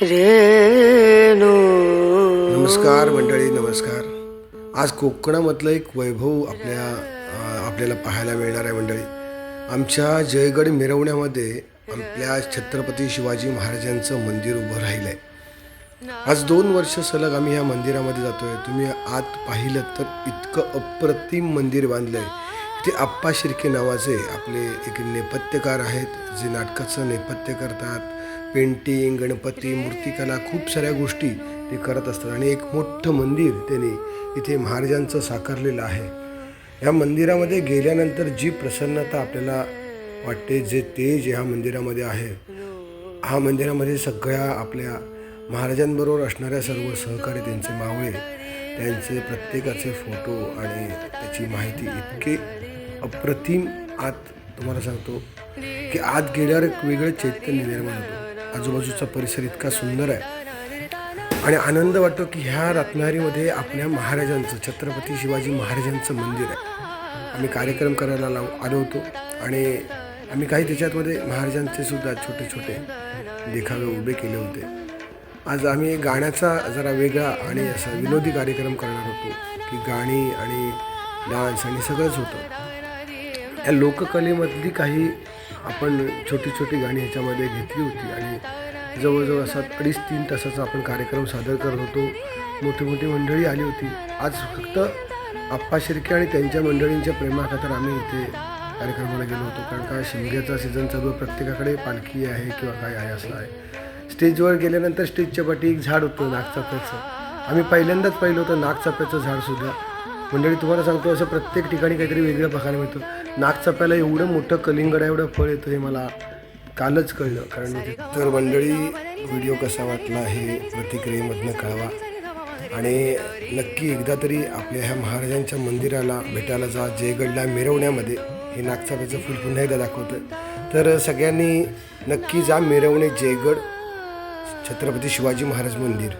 रेणू. नमस्कार मंडळी नमस्कार. आज कोकणामधलं एक वैभव आपल्या आपल्याला पाहायला मिळणार आहे मंडळी. आमच्या जयगड मिरवण्यामध्ये आपल्या छत्रपती शिवाजी महाराजांचं मंदिर उभं राहिलं आहे आज दोन वर्ष सलग आम्ही या मंदिरामध्ये जातोय. तुम्ही आत पाहिलं तर इतकं अप्रतिम मंदिर बांधलं आहे ते आप्पा शिर्के नावाचे आपले एक नेपथ्यकार आहेत जे नाटकाचं नेपथ्य करतात. पेंटिंग गणपती मूर्तिकला खूप साऱ्या गोष्टी ते करत असतात. आणि एक मोठं मंदिर त्यांनी इथे महाराजांचं साकारलेलं आहे. या मंदिरामध्ये गेल्यानंतर जी प्रसन्नता आपल्याला वाटते जे तेज ह्या मंदिरामध्ये आहे हा मंदिरामध्ये सगळ्या आपल्या महाराजांबरोबर असणाऱ्या सर्व सहकारी त्यांचे मावळे त्यांचे प्रत्येकाचे फोटो आणि त्याची माहिती इतके अप्रतिम आत तुम्हाला सांगतो की आत गेल्यावर एक वेगळं चैतन्य निर्माण होतं. आजूबाजूचा परिसर इतका सुंदर आहे. आणि आनंद वाटतो की ह्या रत्नागिरीमध्ये आपल्या महाराजांचं छत्रपती शिवाजी महाराजांचं मंदिर आहे. आम्ही कार्यक्रम करायला लाव आलो होतो आणि आम्ही काही त्याच्यातमध्ये महाराजांचे सुद्धा छोटे छोटे देखावे उभे केले होते. आज आम्ही गाण्याचा जरा वेगळा आणि असा विनोदी कार्यक्रम करणार होतो की गाणी आणि डान्स आणि सगळंच होतं. या लोककलेमधली काही आपण छोटी छोटी गाणी ह्याच्यामध्ये घेतली होती आणि जवळजवळ असा अडीच तीन तासाचा आपण कार्यक्रम सादर करत होतो. मोठी मोठी मंडळी आली होती. आज फक्त आप्पा शिर्के आणि त्यांच्या मंडळींच्या प्रेमाखातर आम्ही इथे कार्यक्रमाला गेलो होतो. कारण का शिमग्याचा सीझन चालू आहे, प्रत्येकाकडे पालखी आहे किंवा काय आहे असं आहे. स्टेजवर गेल्यानंतर स्टेजच्या पाठी एक झाड होतं नागचाफ्याचं आम्ही पहिल्यांदाच पाहिलं होतं नागचाफ्याचं झाडसुद्धा मंडळी तुम्हाला सांगतो असं प्रत्येक ठिकाणी काहीतरी वेगळं बघायला मिळतं. नागचाप्याला एवढं मोठं कलिंगड एवढं फळ येतं हे मला कालच कळलं. कारण तर मंडळी व्हिडिओ कसा वाटला हे प्रतिक्रियेमधनं कळवा. आणि नक्की एकदा तरी आपल्या ह्या महाराजांच्या मंदिराला भेटायला जा जयगडला मिरवण्यामध्ये. हे नागचाप्याचं फुल पुन्हा एकदा दाखवतं तर सगळ्यांनी नक्की जा मिरवणे जयगड छत्रपती शिवाजी महाराज मंदिर.